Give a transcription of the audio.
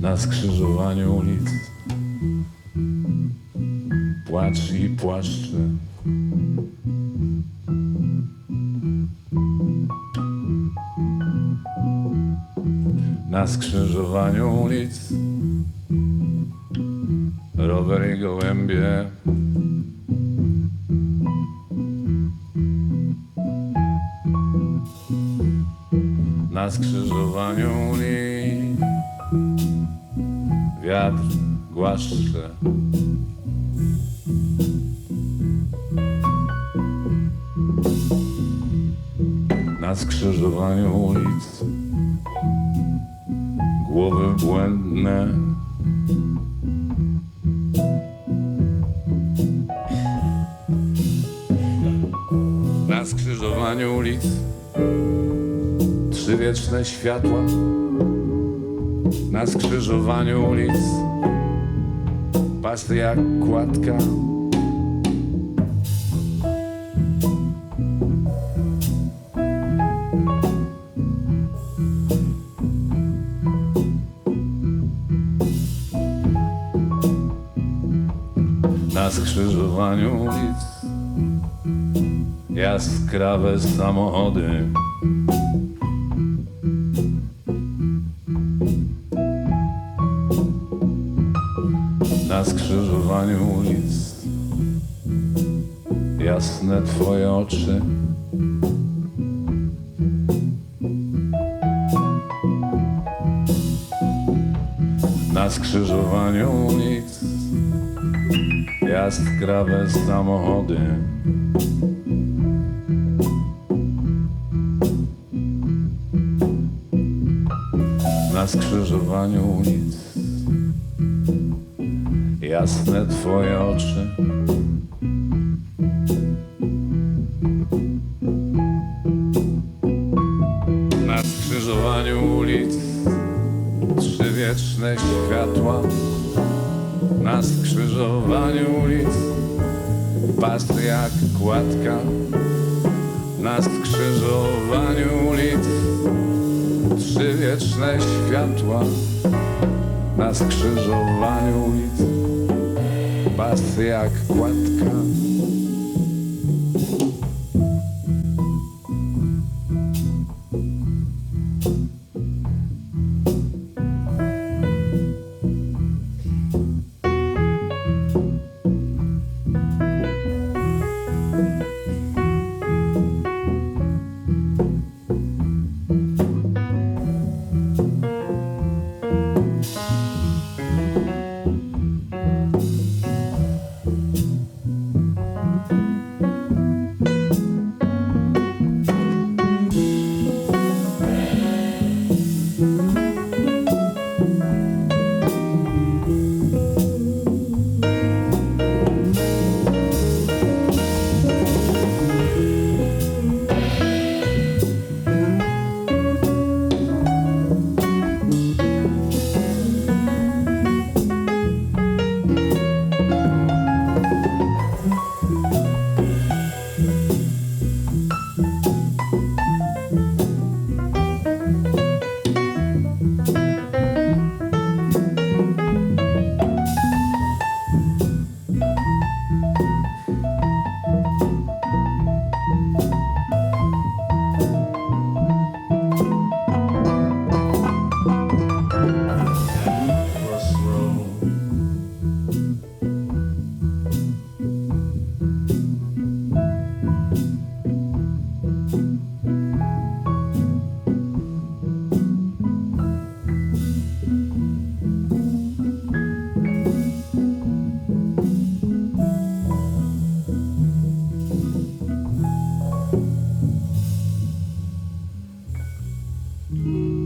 Na skrzyżowaniu ulic Płacz i płaszcze Na skrzyżowaniu ulic. Rower i gołębie. Na skrzyżowaniu ulic. Wiatr głaszcze. Na skrzyżowaniu ulic Głowy błędne. Na skrzyżowaniu ulic Trzy wieczne światła. Na skrzyżowaniu ulic Pasty jak kładka Na skrzyżowaniu ulic. Jaskrawe samochody. Na skrzyżowaniu ulic. Jasne twoje oczy. Na skrzyżowaniu ulic Jaskrawe samochody. Na skrzyżowaniu ulic. Jasne twoje oczy. Na skrzyżowaniu ulic. Trzy wieczne światła Na skrzyżowaniu ulic. Pasty jak kładka Na skrzyżowaniu ulic. Trzy wieczne światła Na skrzyżowaniu ulic. Pasty jak kładka Mm-hmm.